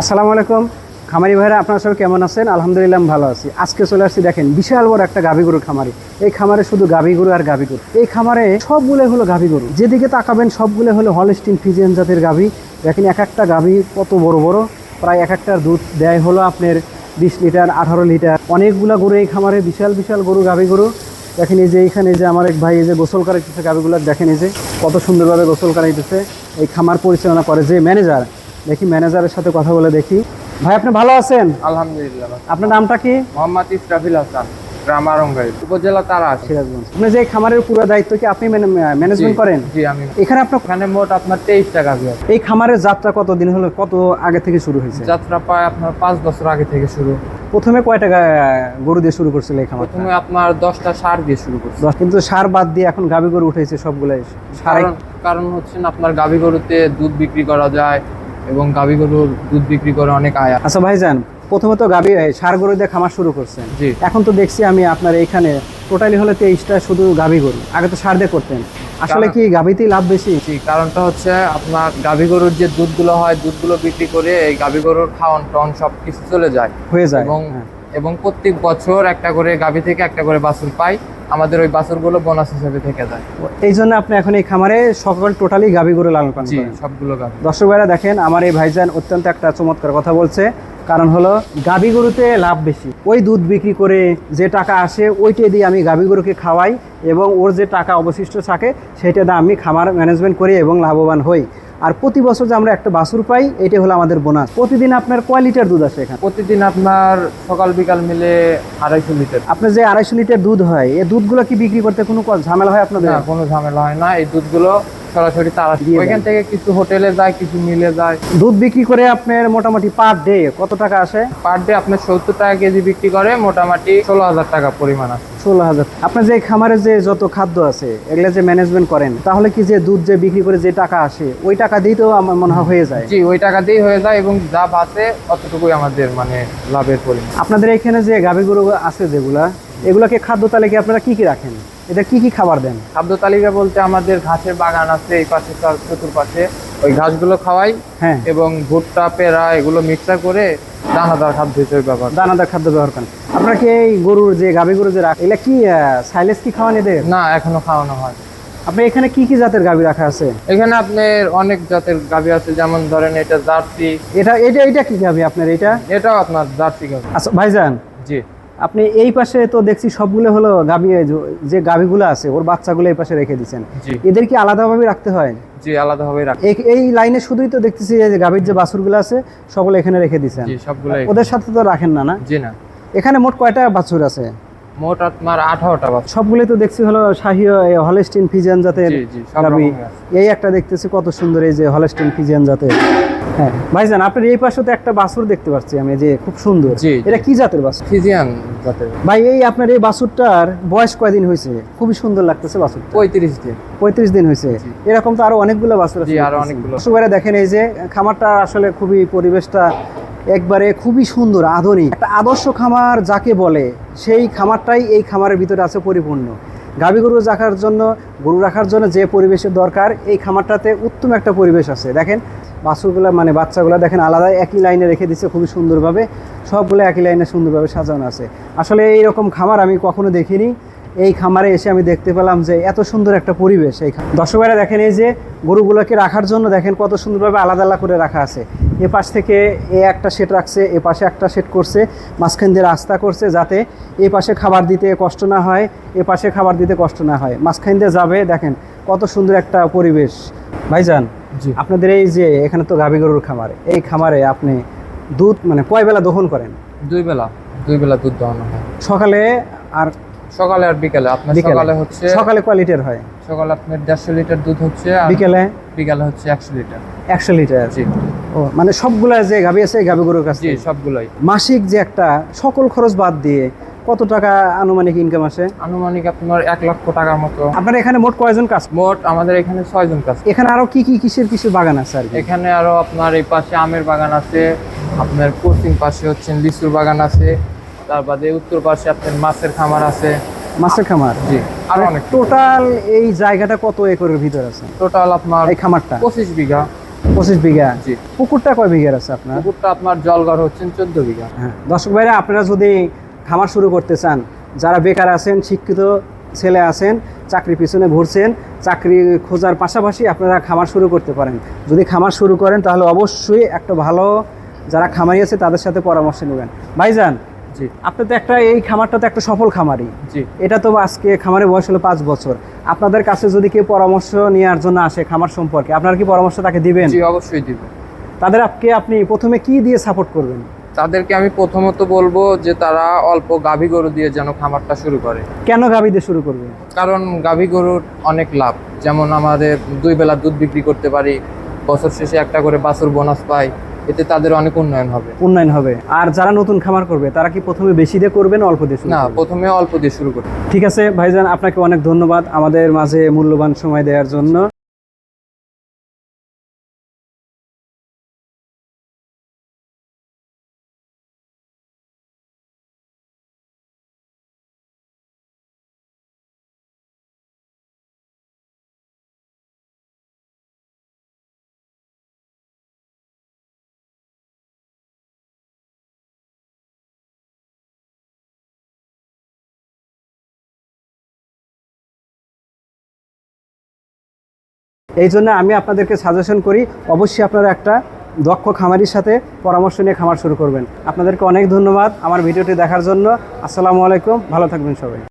আসসালামু আলাইকুম। খামারি ভাইরা, আপনারা সবাই কেমন আছেন? আলহামদুলিল্লাহ ভালো আছি। আজকে চলে আসছি, দেখেন, বিশাল বড় একটা গাভী গরুর খামারি। এই খামারে শুধু গাভী গরু আর গাভী গরু। এই খামারে সবগুলো হলো গাভী গরু। যেদিকে তাকাবেন সবগুলো হলো হলস্টিন ফিজিয়ান জাতের গাভী। দেখেন, এক একটা গাভী কত বড় বড়। প্রায় এক একটার দুধ দেয় হলো আপনার বিশ লিটার, আঠারো লিটার। অনেকগুলা গরু এই খামারে, বিশাল বিশাল গরু, গাভী গরু। দেখেন, এই যে এইখানে যে আমার এক ভাই, এই যে গোসল করাইতেছে গাভীগুলো, দেখেন, এই যে কত সুন্দরভাবে গোসল করাইতেছে। এই খামার পরিচালনা করে যে ম্যানেজার। দেখি ম্যানেজারের সাথে কথা বলে দেখি। ভাই আপনি ভালো আছেন? আলহামদুলিল্লাহ আপনার নামটা কি? মোহাম্মদ ইসরাফিল হাসান গ্রাম উপজেলা তারা আছে। সিরাজগঞ্জ আপনি যে খামারের পুরো দায়িত্ব কি আপনি ম্যানেজমেন্ট করেন? জি আমি এখানে আপনার মোট আপনার আছে। এই খামারের যাত্রা কত দিন হলো? কত আগে থেকে শুরু হয়েছে? যাত্রা প্রায় আপনার পাঁচ বছর আগে থেকে শুরু। প্রথমে কয় টাকা গরু দিয়ে শুরু করছিল এই খামার প্রথমে আপনার দশটা সার দিয়ে শুরু করছি কিন্তু সার বাদ দিয়ে এখন গাভী গরু উঠেছে সবগুলাই। সারে কারণ হচ্ছে আপনার গাভী গরুতে দুধ বিক্রি করা যায় এবং গাভী গরুর দুধ বিক্রি করে অনেক আয়। আচ্ছা ভাইজান প্রথমে তো গাভী সার গরু দিয়ে খামার শুরু করছেন। জি। এখন তো দেখছি আমি আপনার এখানে টোটালি হলে তেইশটা শুধু গাভী গরু আগে তো সার দিয়ে করতেন। আসলে কি গাভীতেই লাভ বেশি? জি কারণটা হচ্ছে আপনার গাভী গরুর যে দুধগুলো হয় দুধগুলো বিক্রি করে এই গাভী গরুর খাওয়ান টন সব কিছু চলে যায়। হয়ে যায় এবং হ্যাঁ। এবং প্রত্যেক বছর একটা করে গাভী থেকে একটা করে বাছুর পাই। আমাদের ওই বাছুরগুলো বোনাস হিসেবে থেকে যায়। এই জন্য আপনি এখন এই খামারে সকল টোটালি গাভী গরু লালন পালন করেন। সবগুলো গাভী। দর্শক ভাইরা দেখেন আমার এই ভাইজান অত্যন্ত একটা চমৎকার কথা বলছে। কারণ হলো গাভী গরুতে লাভ বেশি। ওই দুধ বিক্রি করে যে টাকা আসে ওইটা দিয়ে আমি গাভী গরুকে খাওয়াই এবং ওর যে টাকা অবশিষ্ট থাকে সেটা দিয়ে আমি খামার ম্যানেজমেন্ট করি এবং লাভবান হই। আর প্রতি বছর যে আমরা একটা বাছুর পাই এটা হলো আমাদের বোনাস। প্রতিদিন আপনার কয় লিটার দুধ আছে এখানে? প্রতিদিন আপনার সকাল বিকাল মিলে আড়াইশো লিটার। আপনার যে আড়াইশো লিটার দুধ হয় এই দুধগুলো কি বিক্রি করতে কোনো ঝামেলা হয় আপনাদের? কোনো ঝামেলা হয় না। এই দুধগুলো সরাসরি তারা ওইখান থেকে কিছু হোটেলে যায় কিছু মিলে যায়। দুধ বিক্রি করে আপনার মোটামুটি পার ডে কত টাকা আসে? পার ডে আপনার সত্তর টাকা কেজি বিক্রি করে মোটামুটি ষোলো হাজার টাকা পরিমাণ আছে। ষোলো হাজার আপনার যে খামারে যে যত খাদ্য আছে এগুলো যে ম্যানেজমেন্ট করেন তাহলে কি যে দুধ যে বিক্রি করে যে টাকা আসে ওই টাকা দিয়েই তো আমার মনে হয় হয়ে যায়। জি ওই টাকা দিয়েই হয়ে যায় এবং যা বাঁচে অতটুকুই আমাদের মানে লাভের পরিমাণ। আপনাদের এখানে যে গাভী গরু আছে যেগুলা এগুলাকে খাদ্য তালিকায় আপনারা কি কি রাখেন? এটা কি কি খাবার দেন? খাদ্য তালিকা বলতে আমাদের ঘাসের বাগান আছে এই পাশে তার চতুর্পাশে। ওই ঘাসগুলো খাওয়াই হ্যাঁ। এবং ভুট্টা পেরা এগুলো মিক্সার করে দানাদার খাদ্য হিসেবে ব্যবহার। দানাদার খাদ্য ব্যবহার করেন। আপনারা কি এই গরুর যে গাভী গরু যে রাখেন এগুলা কি সাইলেস কি খাওয়ান এদের? না এখনও খাওয়ানো হয়। আপনি এখানে কি কি জাতের গাভী রাখা আছে? এখানে আপনার অনেক জাতের গাভী আছে যেমন ধরেন এটা জার্সি। এটা এটা এটা কি গাভী আপনার এটা? এটাও আপনার জার্সি গাভী। আচ্ছা ভাইজান। জি। আপনি এই পাশে তো দেখছি সবগুলো হলো গাভী যে গাভীগুলো আছে ওর বাচ্চাগুলো এই পাশে রেখে দিচ্ছেন। এদের কি আলাদাভাবে রাখতে হয়? জি আলাদাভাবে রাখি এই লাইনে শুধুই তো দেখতেছি এই যে গাভীর যে বাছুরগুলো আছে সকলে এখানে রেখে দিচ্ছেন। ওদের সাথে তো রাখেন না না? জি না। এখানে মোট কয়টা বাছুর আছে? মোট আপনার আঠারোটা বাচ্চা সবগুলোই তো দেখছি হলো শাহি হলস্টিন ফিজিয়ান জাতের গাভী। এই একটা দেখতেছি কত সুন্দর এই যে হলস্টিন ফিজিয়ান জাতের। হ্যাঁ। ভাইজান আপনার এই পাশে তো একটা বাছুর দেখতে পাচ্ছি আমি যে খুব সুন্দর। এটা কি জাতের বাছুর? ফিজিয়ান জাতের। ভাই এই আপনার এই বাছুরটার বয়স কয়দিন হয়েছে? খুবই সুন্দর লাগতেছে বাছুরটা। পঁয়ত্রিশ দিন। পঁয়ত্রিশ দিন হয়েছে। এরকম তো আরও অনেকগুলো বাছুর আছে। আরও অনেকগুলো। দেখেন এই যে খামারটা আসলে খুবই পরিবেশটা একবারে খুবই সুন্দর আধুনিক। একটা আদর্শ খামার যাকে বলে সেই খামারটাই এই খামারের ভিতরে আছে পরিপূর্ণ। গাভী গরু রাখার জন্য গরু রাখার জন্য যে পরিবেশের দরকার এই খামারটাতে উত্তম একটা পরিবেশ আছে। দেখেন বাছুরগুলো মানে বাচ্চাগুলো দেখেন আলাদা, একই লাইনে রেখে দিচ্ছে খুবই সুন্দরভাবে। সবগুলো একই লাইনে সুন্দরভাবে সাজানো আছে। আসলে এইরকম খামার আমি কখনো দেখিনি। এই খামারে এসে আমি দেখতে পেলাম যে এত সুন্দর একটা পরিবেশ এই। দর্শকেরা দেখেন এই যে গরুগুলোকে রাখার জন্য দেখেন কত সুন্দরভাবে আলাদা আলাদা করে রাখা আছে। এ পাশ থেকে এ একটা সেট রাখছে, এ পাশে একটা সেট করছে, মাঝখান দিয়ে রাস্তা করছে যাতে এ পাশে খাবার দিতে কষ্ট না হয়, এ পাশে খাবার দিতে কষ্ট না হয়। মাঝখান দিয়ে যাবে, দেখেন কত সুন্দর একটা পরিবেশ। ভাইজান আপনাদের এই যে এখানে তো গাভী গরুর খামার এই খামারে আপনি দুধ মানে কয় বেলা দহন করেন? দুই বেলা দুই বেলা দুধ দহন হয়। সকালে আর সকালে আর বিকালে আপনার সকালে হচ্ছে সকালে কয় লিটার হয়? সকালে আপনার দেড়শো লিটার দুধ হচ্ছে আর বিকেলে? বিকালে হচ্ছে একশো লিটার। একশো লিটার? জি। ও মানে সবগুলা যে গাভী আছে গাভী গরুর কাছে সবগুলোই। মাসিক যে একটা সকল খরচ বাদ দিয়ে কত টাকা আনুমানিক ইনকাম আছে আনুমানিক আপনার এক লক্ষ টাকার মতো। আপনার এখানে মোট কয়জন কাজ? মোট আমাদের এখানে ছয়জন কাজ। এখানে আরও কি কি কিসের কিসের বাগান আছে আর কি? এখানে আরও আপনার এই পাশে আমের বাগান আছে আপনার পশ্চিম পাশে হচ্ছে লিচুর বাগান আছে তার বাদে উত্তর পাশে আপনার মাছের খামার আছে। মাছের খামার? জি আরও মানে অনেক টোটাল এই জায়গাটা কত একরের ভিতর আছে? টোটাল আপনার এই খামারটা? পঁচিশ বিঘা। পঁচিশ বিঘা? জি। পুকুরটা কয় বিঘার আছে আপনার? পুকুরটা আপনার জলঘর হচ্ছেন চোদ্দ বিঘা। হ্যাঁ। দর্শক ভাইরা আপনারা যদি খামার শুরু করতে চান যারা বেকার আছেন শিক্ষিত ছেলে আছেন চাকরি পিছনে ঘুরছেন চাকরি খোঁজার পাশাপাশি আপনারা খামার শুরু করতে পারেন। যদি খামার শুরু করেন তাহলে অবশ্যই একটা ভালো যারা খামারি আছে তাদের সাথে পরামর্শ নেবেন। ভাইজান জি। আপনি তো একটা এই খামারটা তো একটা সফল খামারি। জি। এটা তো আজকে খামারের বয়স হলো পাঁচ বছর। আপনাদের কাছে যদি কেউ পরামর্শ নেওয়ার জন্য আসে খামার সম্পর্কে আপনারা কি পরামর্শ তাকে দিবেন? জি অবশ্যই দিব। তাদের আপনি আপনি প্রথমে কি দিয়ে সাপোর্ট করবেন? তাদেরকে আমি প্রথমত বলব যে তারা অল্প গাভী গরু দিয়ে যেন খামারটা শুরু করে। কেন গাভী দিয়ে শুরু করবে কারণ গাভী গরুর অনেক লাভ। যেমন আমাদের দুই বেলা দুধ বিক্রি করতে পারি বছর শেষে একটা করে বাছুর বোনাস পাই এতে তাদের অনেক উন্নয়ন হবে। উন্নয়ন হবে। আর যারা নতুন খামার করবে তারা কি প্রথমে বেশি দিয়ে করবেন অল্প দিয়ে না প্রথমে অল্প দিয়ে শুরু করি ঠিক আছে ভাইজান আপনাকে অনেক ধন্যবাদ আমাদের মাঝে মূল্যবান সময় দেওয়ার জন্য। এই জন্য আমি আপনাদেরকে সাজেশন করি, অবশ্যই আপনারা একটা দক্ষ খামারির সাথে পরামর্শ নিয়ে খামার শুরু করবেন। আপনাদেরকে অনেক ধন্যবাদ আমার ভিডিওটি দেখার জন্য। আসসালামু আলাইকুম, ভালো থাকবেন সবাই।